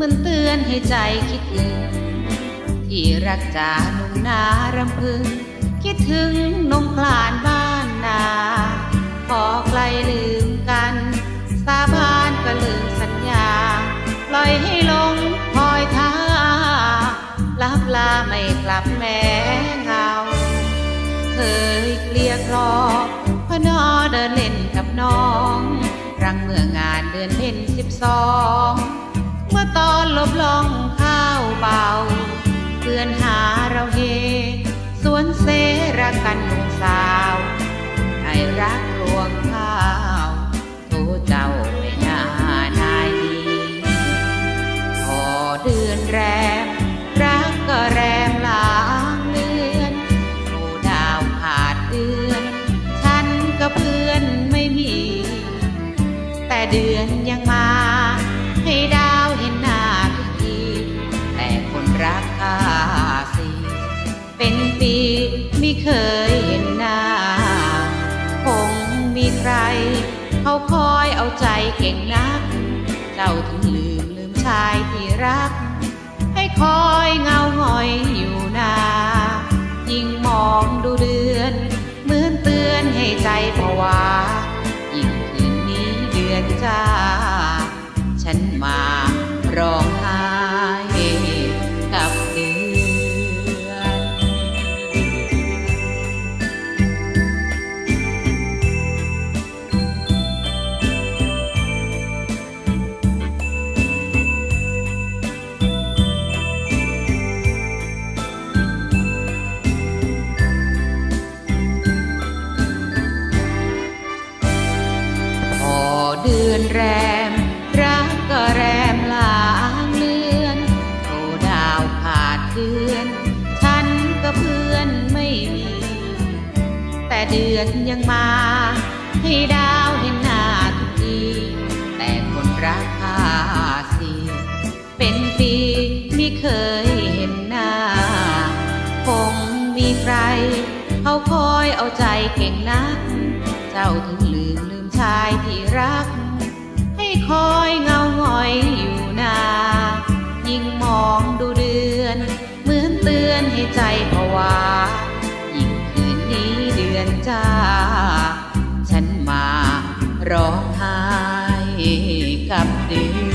มันเตือนให้ใจคิดถึงที่รักจาหนุ่มนารำพึง คิดถึงนมกลานบ้านนาขอไกลลืมกัน สาบานก็ลืมสัญญา ปล่อยให้ลงคอยท่าลับลาไม่กลับแม้เงาเคยเกลียกรอพนอเดินเล่นกับน้อง รั้งเมื่องานเดือนเพ็ญสิบสอง เมื่อตอนลบลองข้าวเบา เพื่อนหาเราเฮ สวนเสรักกันหนุ่มสาวให้รักรวงข้าวโตเจ้าไม่น่านายดีพอเดือนแรม รักก็แรมลางเลือนโตดาวขาดเดือน ฉันกับเพื่อนไม่มี แต่เดือนยังมา ให้ดาวเห็นหน้าทุกที แต่คนรักข้าสิเป็นปีไม่เคยเห็นหน้า คงมีใคร เขาคอยเอาใจเก่งนัก เจ้าถึงลืมลืมชายที่รัก เดือนจ้า ฉันมาร้องไห้ แรม รักก็แรมลางเลือนโทดาวขาดเดือนฉันกับเพื่อนไม่มี แต่เดือนยังมา ให้ดาวเห็นหน้าทุกทีแต่คนรักข้าสิเป็นปีไม่เคยเห็นหน้า คงมีใครเขาคอยเอาใจเก่งนัก เจ้าถึงลืมลืมชายที่รัก คอยเงาหงอยอยู่นา ยิ่งมองดูเดือน เหมือนเตือนให้ใจผวา ยิ่งคืนนี้เดือนจ้า ฉันมาร้องไห้กับเดือน